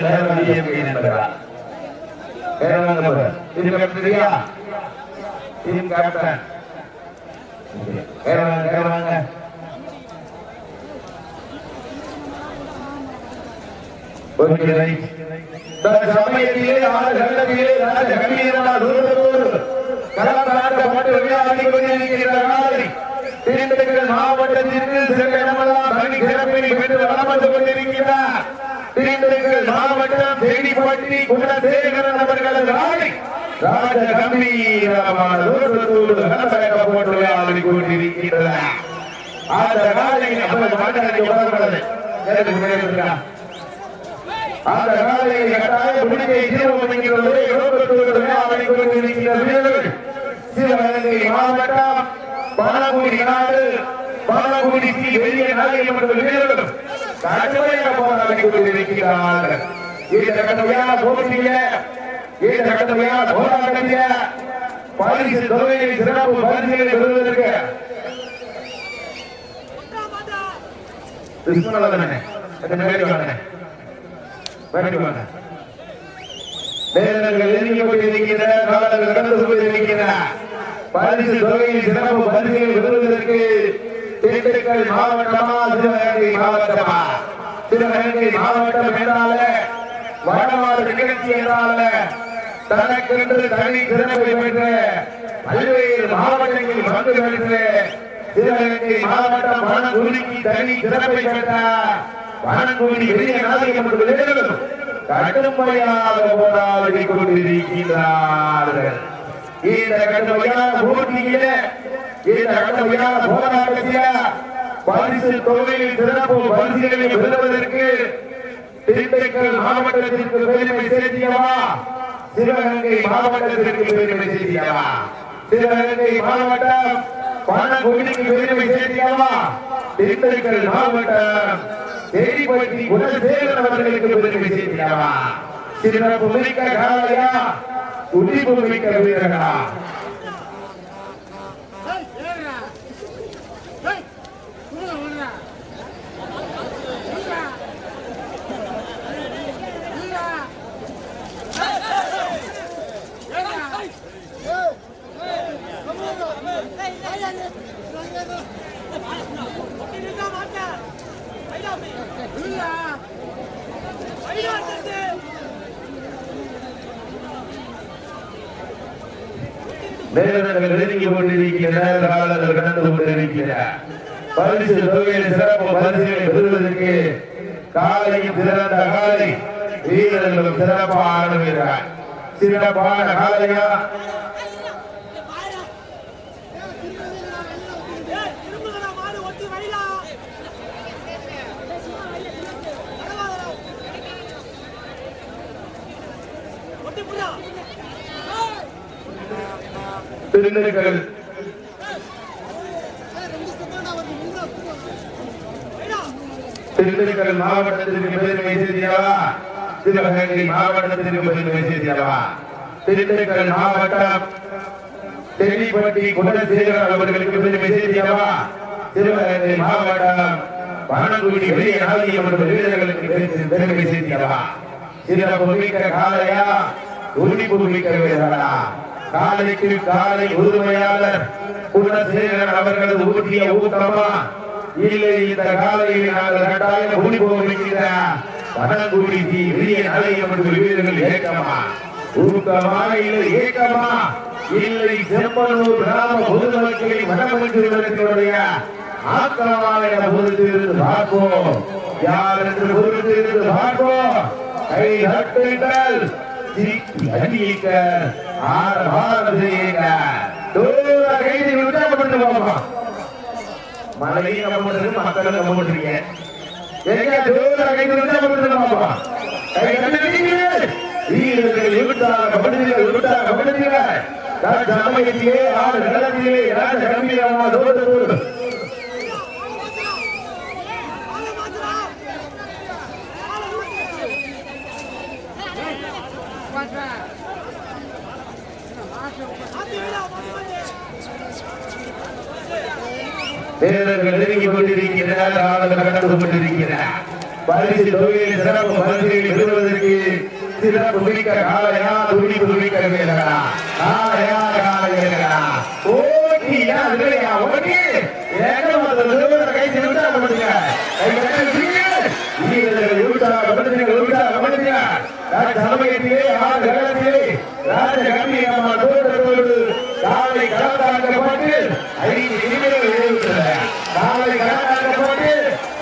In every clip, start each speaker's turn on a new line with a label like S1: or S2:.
S1: Team captain. சமயத்திலே ஆறு கண்டத்திலே ராஜ தூரத்தோடு விளையாடி கொண்டிருக்கிறார்கள். மாவட்டத்திற்கு சில இடமெல்லாம் சிறப்பினை பெற்று வளம் வந்து கொண்டிருக்கிறார். தீண்டங்கள் மாவட்டம் தேனிப்பட்டி குணசேகரன் அவர்களது நாளை ராஜ கம்பீரமான போட்டு கலந்தாட்டப்பட்டு கொண்டிருக்கிறார் அந்த நாளை அவர் மாட்டத்தை உணர்கிறது அந்த காலையை கட்டாய முடிவை தீர்மானிக்கிறது யோகத்தோடு சிவகங்கை மாவட்டம் பணகுடி நாடு பணகுடிக்கு வெளியே நாடு மற்றும் கடுமையாக போராடி கொண்டிருக்கிறார்கள் இந்த கடுமையான போட்டியில இந்த கடுமையான போராட்டத்தில பரிசு தொகையை சிறப்பு பரிசுகளை பெறுவதற்கு பரிசு தொகையில் சிறப்பு பரிசுகளை பெறுவதற்கு திண்டுக்கல் மாவட்டமா சிவகங்கை மாவட்டமா? சிவகங்கை மாவட்டம் என்றால வடநாடு நிகழ்ச்சி என்றால தனக்கென்று தனி திறமை பெற்ற பல்வேறு மாவட்டங்களில் பங்கு பெற்ற சிவகங்கை மாவட்டம் மனக்குடிக்கு தனி திறமை பெற்ற வனக்குடி பெரிய நாயகம் என்று கடுமையாக போராடி கொண்டிருக்கிறார்கள். இந்த கடுமையான போட்டியில இந்த கடுமையான போராட்டத்தில பரிசு தொகையில் சிறப்பு பரிசுகளை பெறுவதற்கு திண்டுக்கல் மாவட்டத்திற்கு பெருமை செய்தியவா சிவகங்கை மாவட்டத்திற்கு பெருமை செய்தியவா சிவகங்கை மாவட்டம் பணக்குடிக்கு பெருமை செய்தியவா திண்டுக்கல் மாவட்டம் தேடிப்பட்டி குணசேகரன் அவர்களுக்கு பெருமை செய்தியவா சிறப்பு மிக்க காலையா உதிப்பு மிக்க வீரர்களா நேரங்கள் நெருங்கி கொண்டிருக்கிற காலங்கள் கடந்து கொண்டிருக்கிற பரிசு தொகையில் சிறப்பு பரிசுகளை பெறுவதற்கு காலையும் சிறந்த காலை வீரர்களும் சிறப்பான வீரர்கள் சிறப்பான காலையா? திருநெல்வேலி. திருநெல்வேலி மாவட்டத்திற்கு பெருமை செய்தியவா சிவகங்கை மாவட்டத்திற்கு பெருமை செய்தியவா திருநெல்வேலி மாவட்டம் தெளிப்பட்டி குணசேகரன் அவர்களுக்கு பெருமை செய்தியவா சிவகங்கை மாவட்டம் பணங்குடி வெளியே நாளியம் அவர்கள் வீரர்களுக்கு பெருமை செய்தியவா சிறப்பு மிக்க காலையா துடிப்பு மிக்க வீரர்களா காலைக்கு காலை உரிமையாளர் குணசேகரன் அவர்களது ஊட்டிய ஊக்கமா இல்லை இந்த காலையில் நாங்கள் கட்டாயம் கூடி போக வைக்கிற தீ அவர்கள் வீரர்கள் ஏக்கமா? ஊக்கமா இல்லை ஏக்கமா? இல்லை செம்பனூர் கிராம பொதுமக்களை வடமஞ்சுடைய ஆக்கமாக என பொறுத்து பார்ப்போம். யார் என்று பொறுத்து பார்ப்போம். கை தட்டுங்கள். அடிக்க ஆரவாரம் செய்யுங்க தூர கைதி விட்டாப்பட்டு பார்ப்போம் மழையும் கம்மட்டு மக்களும் கம்மட்டுறீங்க எங்க தூர கைதி விட்டாப்பட்டு பார்ப்போம் கை தட்டுங்கள் வீரர்கள் விட்டாக கபடிகள் விட்டாக கபடிகள் சமயத்திலே ஆறு நிலத்திலே ராஜ கம்பீரமா தோடு வீரர்கள் நெருங்கி கொண்டிருக்கிறார் ஆளுநர் கடந்து கொண்டிருக்கிறார் பரிசு தொகையில் சிறப்பு பரிசுகளை பெறுவதற்கு சிறப்பு மிக்க காலையா துடிப்பு மிக்க வீரர்களா காலையா காலையா ஓட்டியா இல்லையா? ஓட்டி ஏகமாதம் கை செலுத்தா பண்ணுங்க கை கட்டுங்க வீரர்கள் உற்சாகப்படுத்துங்க உற்சாகப்படுத்துங்க ராஜ ஆறு கடத்திலே ராஜ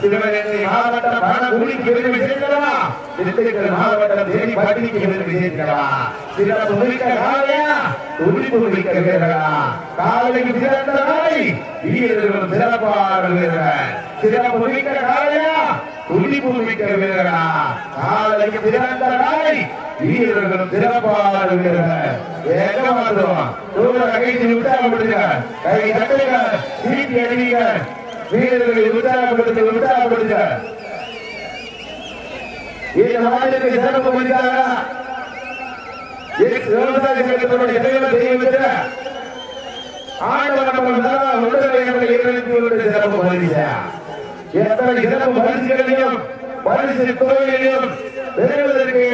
S1: சிவகங்கை மாவட்டம் பணகுடிக்கு பெருமை சேர்க்கலாமா திண்டுக்கல் மாவட்டம் தேனி பட்டினிக்கு பெருமை சேர்க்கலாமா சிறப்பு மிக்க காலையா துடிப்பு மிக்க வீரர்களா? காலைக்கு சிறந்த நாளை வீரர்களும் வீரர்கள். சிறப்பு மிக்க காலையா துடிப்பு மிக்க வீரர்களா? காலைக்கு சிறந்த நாளை வீரர்களும் வீரர்கள். கை சீட்டி வீரர்களை உற்சாகப்படுத்துங்க உற்சாகப்படுத்துங்க இந்த நாட்டுக்கு சிறப்பு மனிதராக விவசாய சங்கத்தினுடைய தலைவர் தெய்வத்தில் ஆண்டவன் நம்ம தான் உடலை நம்முடைய இறைவனுடைய சிறப்பு மனிதா எத்தனை சிறப்பு மனிதர்களையும் மனுஷன் துறையிலையும் பெறுவதற்கு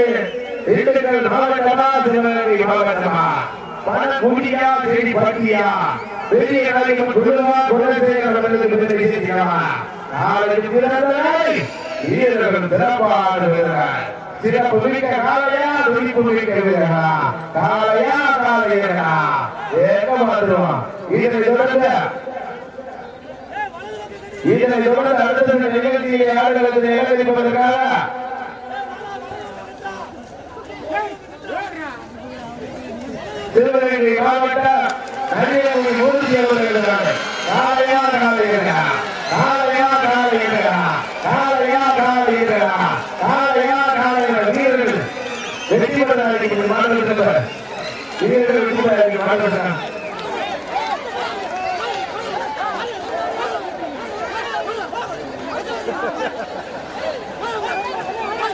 S1: தேடி பட்டியா பெரிய கலையும் குழுவா குலசேகர் அவர்களுக்கு பேசியிருக்கிறார் நாளைக்கு பிறந்ததை வீரர்கள் சிறப்பாடுகிறார் சிறப்பு மிக்க காலையா துடிப்பு மிக்க வீரரா. காலையா காலையரா ஏக மாத்திரம் இதனை தொடர்ந்து இதனை தொடர்ந்து அடுத்த நிகழ்ச்சியை யார்களுக்கு நேரடிப்பதற்காக திருநெல்வேலி மாவட்ட நடிகர்களை மூர்த்தி அவர்கள் எழுதுறாங்க காலையா காலை காலையா காலை காலையா காலை காலையா காலை வீரர்கள் வெற்றி பெற மாநிலத்தில் வீரர்கள் வெற்றி பெற மாநிலம்